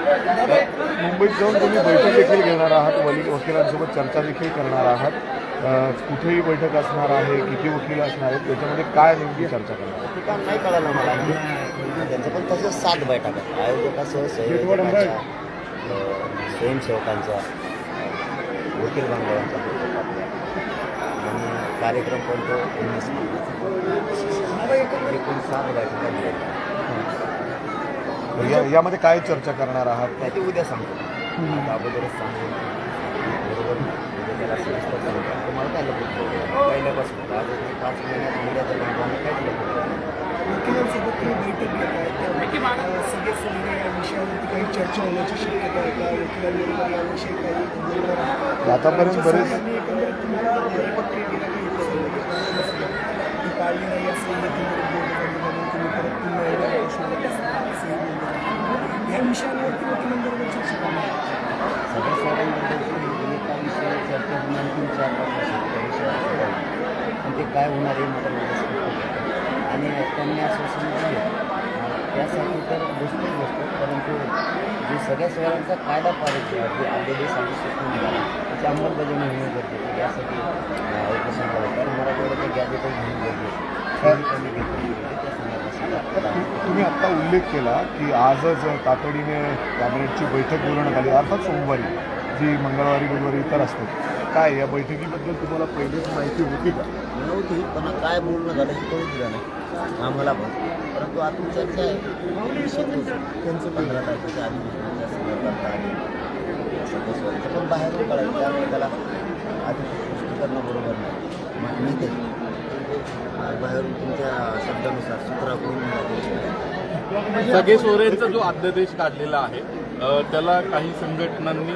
मुंबईत जाऊन तुम्ही बैठक देखील घेणार आहात वली वकिलांसोबत चर्चा देखील करणार आहात. कुठेही बैठक असणार आहे किती वकील असणार आहेत त्याच्यामध्ये काय नेमकी चर्चा करणार आहात? ठिकाण नाही कळालं मला त्यांचं पण तसं सात बैठक आहे आयोजकासह अ, वकील आपल्या आणि कार्यक्रम पण तो एकूण सात बैठका या यामध्ये काय चर्चा करणार आहात? त्या ते उद्या सांगतो. आता अगोदरच सांगतो. बरोबर? उद्या त्याला सविस्तर सांगतो तुम्हाला काय लपत पहिल्यापासून. आज पाच महिन्यात उद्या तर काय लपत वकिलांसोबत तुम्ही बैठक घेत सगळे सोयरे या विषयावरती काही चर्चा होण्याची शक्यता आहे का वकिलांबरोबर याविषयी काही? आतापर्यंत बरेच एकंदरीत तुम्हाला की ती पाळली नाही तुम्ही परत पुन्हा एकदा. या विषयांवरती वकिलांबरोबर चर्चा करणार चर्चा होणार ते काय होणार आहे मला. आणि त्यांनी आश्वासन दिले त्यासाठी तर गोष्टच गोष्ट परंतु जे सगळ्या शहरांचा कायदा पारित जे अध्यादेश आणि सूचना निघाला त्याची अंमलबजावणी होणं गरजेचं आहे. यासाठी उपोषण करावं कारण मला तेवढं ते गॅजेटच घेणं गरजेचं तुम्ही आत्ता उल्लेख केला की आजच तातडीने कॅबिनेटची बैठक बोलवण्यात आली. अर्थात सोमवारी जी मंगळवारी बुधवारी इतर असते. काय या बैठकीबद्दल तुम्हाला पहिलीच माहिती होती का? नव्हती पण काय बोलणं झालं हे कळून दिलं नाही. आम्हाला पण. परंतु आतून चर्चा आहे. त्यांचं पंधरा तारखेच्या अधिवेशनाच्या संदर्भात आहे सदस्यांचं पण बाहेरून कळायचं त्यामुळे त्याला आधी पुष्टी करणं बरोबर नाही. मग मी ते बाहेरून तुमच्या शब्दानुसार सूत्राकडून सगळे सोरेंचा जो अध्यादेश काढलेला आहे त्याला काही संघटनांनी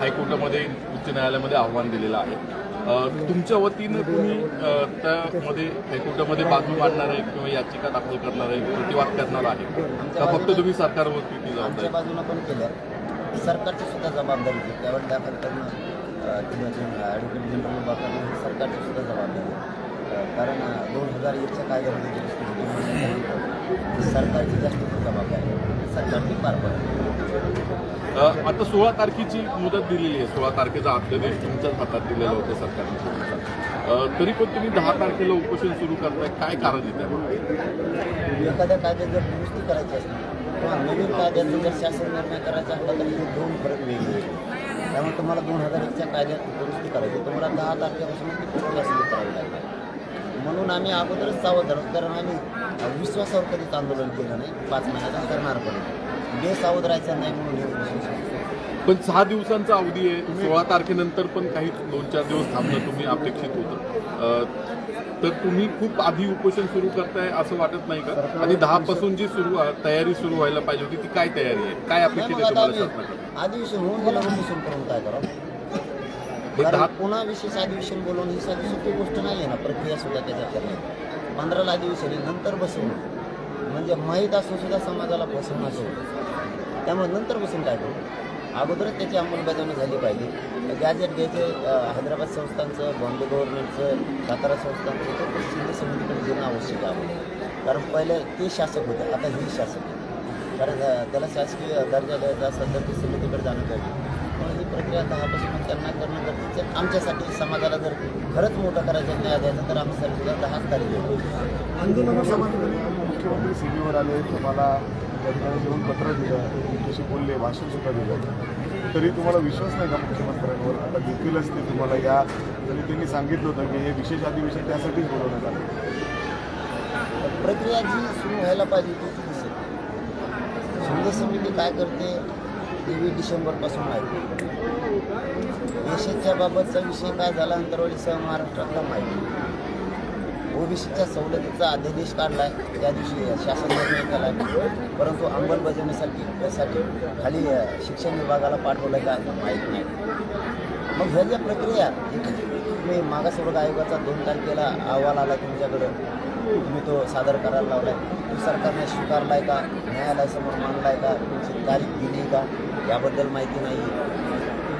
हायकोर्टामध्ये उच्च न्यायालयामध्ये आव्हान दिलेलं आहे. तुमच्या वतीनं तुम्ही त्यामध्ये हायकोर्टामध्ये बाजू मांडणार आहे किंवा याचिका दाखल करणार आहे प्रतिवाद करणार आहे? का फक्त तुम्ही सरकारवरती ती आमच्या जबाबदारी पण केलं? सरकारची सुद्धा जबाबदारी आहे. त्यावर दाखल करणं ॲडव्होकेट जनरल उभा ही सरकारची सुद्धा जबाबदारी कारण दोन हजार एकच्या कायद्यामध्ये दुरुस्ती ती सरकारची जास्त जबाबदारी सरकारची पार पडते आता सोळा तारखेची मुदत दिलेली आहे. सोळा तारखेचा अध्यादेश तुमच्याच हातात दिलेला होता सरकारने. तरी पण तुम्ही दहा तारखेला उपोषण सुरू करताय. काय कारण आहे त्यामध्ये एखाद्या कायद्यात जर दुरुस्ती करायची असली किंवा नवीन कायद्याचा जर शासन निर्णय करायचा असला तर दोन फरक वेगळे. त्यामुळे तुम्हाला दोन हजार एकच्या कायद्यात दुरुस्ती करायची तुम्हाला दहा तारखेपासून ती करावी लागेल म्हणून आम्ही अगोदरच सावध झालो कारण आम्ही विश्वासावर कधीच आंदोलन केलं नाही. पाच महिन्यात करणार पण. बेसावध राहायचं नाही म्हणून. पण सहा दिवसांचा अवधी आहे. सोळा तारखेनंतर पण काही दोन चार दिवस थांबणं तुम्ही अपेक्षित होतं. तर तुम्ही खूप आधी उपोषण सुरू करताय असं वाटत नाही का? आणि दहा पासून जी सुरू तयारी सुरू व्हायला पाहिजे होती ती काय तयारी आहे? काय अपेक्षित आहे तुम्हाला अधिवेशन होऊन गेलं उपोषण करून काय करावं? हे कारण पुन्हा विशेष अधिवेशन बोलवून ही साधी सोपी गोष्ट नाही आहे ना प्रक्रिया सुद्धा त्याच्यात करणे. पंधराला अधिवेशन नंतर बसवणं म्हणजे माहीत असून सुद्धा समाजाला फसवणं असं. त्यामुळे नंतर बसून काय करू? अगोदरच त्याची अंमलबजावणी झाली पाहिजे. गॅजेट घ्यायचे हैदराबाद संस्थांचं बॉम्बे गव्हर्नमेंटचं सातारा संस्थांचं ते पण सिंध समितीकडे देणं आवश्यक आहे कारण पहिले ते शासक होते आता हे शासक. आहे कारण त्याला शासकीय दर्जा द्यायचा असेल तर ते समितीकडे जाणं पाहिजे प्रक्रिया दहापासून त्यांना करणं गरजेचं आहे. आमच्यासाठी समाजाला जर खरंच मोठं करायचं न्याय द्यायचा तर आमच्यासाठी सुद्धा दहाच तारीख आहे आंदोलनाचा मुख्यमंत्री सीबीवर आले तुम्हाला त्या ठिकाणी येऊन पत्र दिलं तुमच्याशी बोलले भाषण सुद्धा दिलं. तरी तुम्हाला विश्वास नाही का मुख्यमंत्र्यांवर? आता देतीलच ते तुम्हाला या तरी त्यांनी सांगितलं होतं की हे विशेष अधिवेशन त्यासाठीच बोलवण्यात आलं. प्रक्रिया जी सुरू व्हायला पाहिजे ती शिंदे समिती काय करते? तेवीस डिसेंबरपासून आहे. एसीच्या बाबतचा विषय काय झाला अंतरवालीसह महाराष्ट्रातला माहिती ओबीसीच्या सवलतीचा अध्यादेश काढला आहे त्या दिवशी शासन निर्णय केला आहे परंतु अंमलबजावणीसाठी साठी खाली शिक्षण विभागाला पाठवलं का माहीत नाही. मग ह्या ज्या प्रक्रिया तुम्ही मागासवर्ग आयोगाचा दोन तारखेला अहवाल आला तुमच्याकडं. तुम्ही तो सादर करायला लावलाय. तो सरकारने स्वीकारलाय का? न्यायालयासमोर मांडलाय का? तुमची तारीख दिली का? याबद्दल माहिती नाही.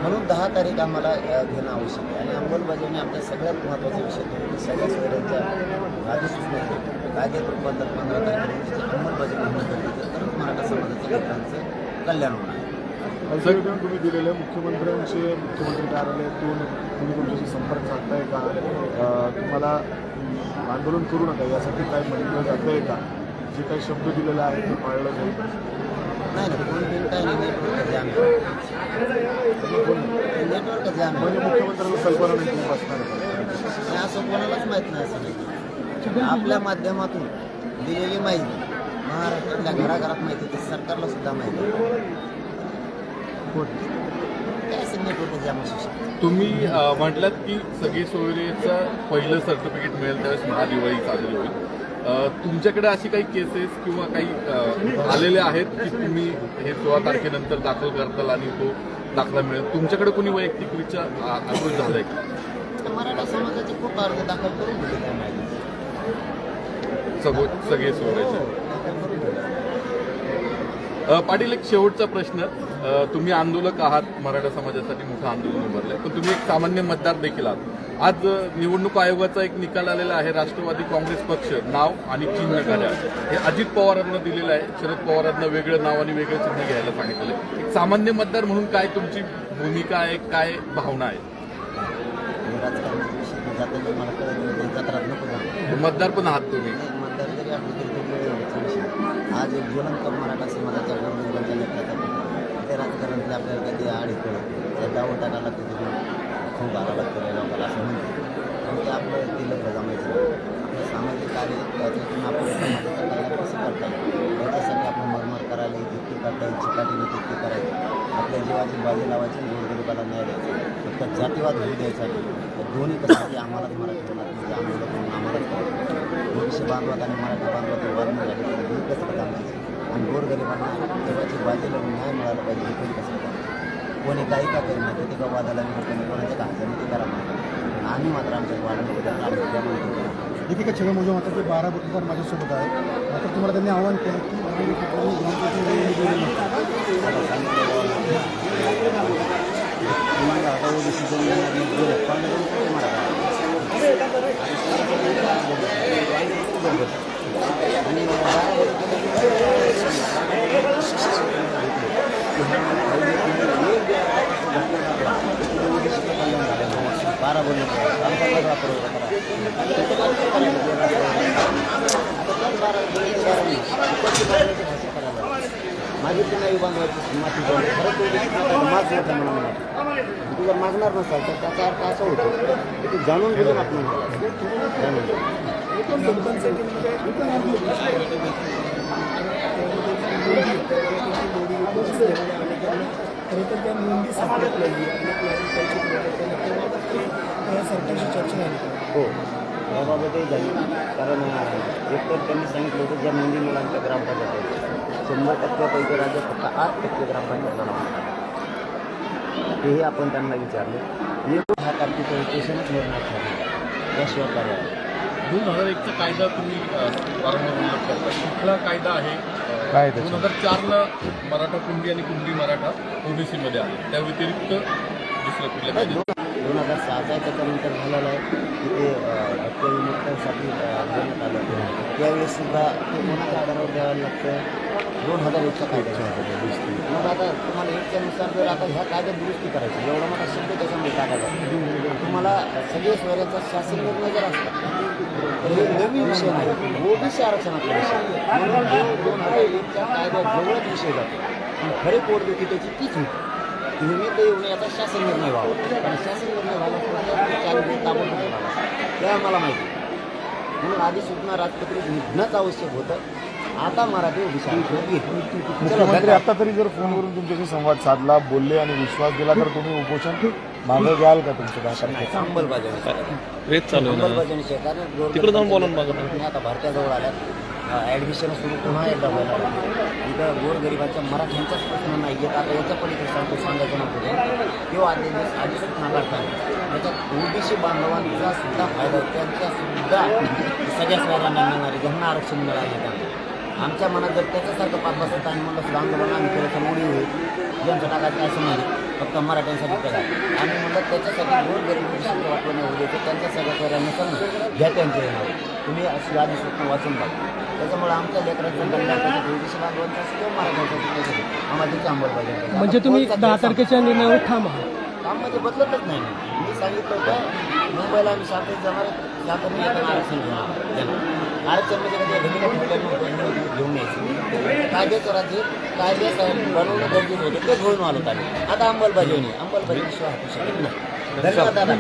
म्हणून दहा तारीख आम्हाला घेणं आवश्यक आहे. आणि अंमलबजावणी आपल्या सगळ्यात महत्त्वाचा विषय तो की सगळ्या सोयऱ्यांच्या अधिसूचना कायद्यात रूपांतर पंधरा तारखेला त्याची अंमलबजावणी होणं गरजेचं तर मराठा समाजाच्या लोकांचं कल्याण होणार आहे. निवेदन तुम्ही दिलेलं मुख्यमंत्र्यांचे मुख्यमंत्री कार्यालयातून तुम्ही तुमच्याशी संपर्क साधताय का? तुम्हाला आंदोलन करू नका यासाठी काय म्हटलं जातं आहे का? जे काही शब्द दिलेले आहेत ते पाळलं जाईल. नाही म्हणजे मुख्यमंत्र्यांना कल्पना नाही तुम्ही बसणार आहे. असं कोणालाच माहीत नाही असं. आपल्या माध्यमातून दिलेली माहिती महाराष्ट्रातल्या घराघरात माहिती ती सरकारला सुद्धा माहिती. जाम असू शकतं तुम्ही म्हटलात की सगळे सोयरेचं पहिलं सर्टिफिकेट मिळेल त्यावेळेस महादिवाळी साजरी होईल. अ, तुमच्याकडे अशी काही केसेस किंवा काही अ, आलेले आहेत की तुम्ही हे सोळा तारखेनंतर दाखल करताल आणि तो दाखला मिळेल? तुमच्याकडे कोणी वैयक्तिक विचार अप्रोच झालाय का? तर मराठा समाजाचे खूप अर्ज दाखल करून दिले त्या माहिती सगो सगळे सोयऱ्याचे दाखल करून दिले अ, पाटील एक शेवटचा प्रश्न. तुम्ही आंदोलक आहात मराठा समाजासाठी मोठं आंदोलन उभारलंय. पण तुम्ही एक सामान्य मतदार देखील आहात. आज निवडणूक आयोगाचा एक निकाल आलेला आहे राष्ट्रवादी काँग्रेस पक्ष नाव आणि चिन्ह घड्याळ हे अजित पवारांना दिलेलं आहे. शरद पवारांना वेगळं नाव आणि वेगळं चिन्ह घ्यायला सांगितलेलं आहे. एक सामान्य मतदार म्हणून काय तुमची भूमिका आहे काय भावना आहे? मतदार पण आहात तुम्ही नाही, मतदार जरी असलं तरी तो वेळेवरचा विषय आज एक ज्वलंत मराठा समाजाच्या गोरगरिबांच्या लेकराचा ते राजकारणातले आपल्याला कधी आडी कळत त्या डाव टाकायला तिथे खूप आला लागतो लोकांना असं म्हणतो पण ते आपलं दिलं लग्न जमायचं आपलं सामाजिक कार्य त्याच्यातून आपल्या समाजाचं कार्य कसं करता येईल? याच्यासाठी आपण मरमर करायला जितकी करता येईल चिकाटीने तितकी करायची. आपल्या जीवाची बाजी लावायची गोरगरिबाला न्याय द्यायचा. फक्त जातीवाद होऊ द्यायचा दोन्ही कसं आम्हालाच मराठी म्हणजे आम्हाला आम्हालाच करायचं भविष्य बांधवात आणि मराठी बांधवात वाद नाही झाले दोन्ही कसं आमची आणि गोरगरिबांना देवाची बाजी लावून न्याय मिळाला पाहिजे हे कसं करता? कोणी काही का करीना ते का वादाला कोणी कोणाच्या काळजाने ते करा आम्ही मात्र आमच्या म्हणतो दीपिका छगन मात्र ते बारा बुधवार माझ्यासोबत आहे मात्र तुम्हाला त्यांनी आवाहन केलं की नाही. तुम्हाला आता ओबीसी जमीन बारा बोलले वापर माझी पुन्हा बांधवायची माती जाऊन माग होता म्हणून तू जर मागणार नसाल तर त्याचा अर्थ असा होतो की तू जाणून घेऊन आपण खरं तर त्या नोंदी सापडत नाही सरकारशी चर्चा झाली हो. याबाबतही झाली कारण एकतर त्यांनी सांगितलं होतं ज्या नोंदी मुलांच्या ग्रामपंचायत शंभर टक्क्यापैकी राज्यात फक्त आठ टक्के ग्रामपंचायतला नाव तेही आपण त्यांना विचारलं. एक दहा तारखेचं स्टेशनच निर्णय ठरलं त्याशिवाय पर्याय दोन हजार एकचा कायदा तुम्ही वारंवार उल्लेख करता. कुठला कायदा आहे? काय दोन हजार चारला मराठा कुंडी आणि कुंडी मराठा ओबीसीमध्ये आले त्या व्यतिरिक्त दुसऱ्या कुठल्या कायद्यात? दोन हजार सहाचा त्याच्यानंतर झालेलं आहे. की ते हत्यविमुक्तांसाठी देण्यात आलं. त्यावेळेस सुद्धा ते कोणाच्या आधारावर द्यावं लागतं? दोन हजार एकचा कायदा मग आता तुम्हाला एकच्यानुसार जर आता ह्या कायद्यात दुरुस्ती करायची एवढा मोठा शब्द त्याच्यामध्ये टाकायचा तुम्हाला सगळे स्वराज्याचा शासन निर्णय जर असला तर हे नवीन विषय नाही ओबीसी आरक्षणातला विषय म्हणून दोन हजार एकच्या कायद्यात जवळच विषय जातो. पण खरे पोटदुखी त्याची तीच होती. निमित्त येऊन याचा शासन निर्णय व्हावा. आणि शासन निर्णय व्हायला पुढच्या चार ताबडतोब ते आम्हाला माहिती म्हणून आधी सूचना राजपत्रित निघणंच आवश्यक होतं. आता मराठी मुख्यमंत्री. आता तरी जर फोनवरून तुमच्याशी संवाद साधला बोलले आणि विश्वास दिला तर तुम्ही उपोषण मागे घ्याल का तुमचं दहा तारखेचं? अंमलबजावणी अंमलबजावणी तिकडे जाऊन बोलून आता भारताजवळ आल्यात. ॲडमिशन सुरू पुन्हा एकदा व्हायला. इथं गोरगरिबाच्या मराठ्यांचाच प्रश्न नाही येत आता याच्या पलीकडे सांगतो सांगायचं नव्हतं किंवा आदेश आधी सूचना काढताना त्याच्यात ओबीसी बांधवांचा सुद्धा फायदा. त्यांच्या सुद्धा सगळ्या स्वरांना मिळणारे ज्यांना आरक्षण मिळाले त्यांना आमच्या मनात जर त्याच्यासारखं पाच बसत आणि म्हणलं सुद्धा आंदोलन आम्ही केलं तर मोडी होईल ज्यांचं टाकायचं असं नाही. फक्त मराठ्यांसाठी करा. आम्ही म्हणलं त्याच्यासाठी गोर गरीब वाटलं नाही उद्याचं त्यांच्या सगळ्या पर्यानुसार ना घ्या त्यांचे नाव. तुम्ही अशी आधी स्वप्न वाचून बघा. त्याच्यामुळे आमच्या लेकरांचं विदेशी बांधवांचं किंवा त्याच्यात आम्हाला त्याची अंमलबजावणी म्हणजे तुम्ही दहा तारखेच्या निर्णयावर ठाम आहात. काम म्हणजे बदलतच नाही. मी सांगितलं होतं मुंबईला आम्ही शांततेत जाणार शांततेने येताना आरक्षण घेणार घेणार आरक्षण म्हणजे म्हणजे घडीला घेऊन यायची कायद्याचं राज्य कायदे बनवणं गरजेचं होतं ते घेऊन आलो आम्ही आता अंमलबजावणी अंमलबजावणी शिवाय हातू शकत नाही धन्यवाद दादा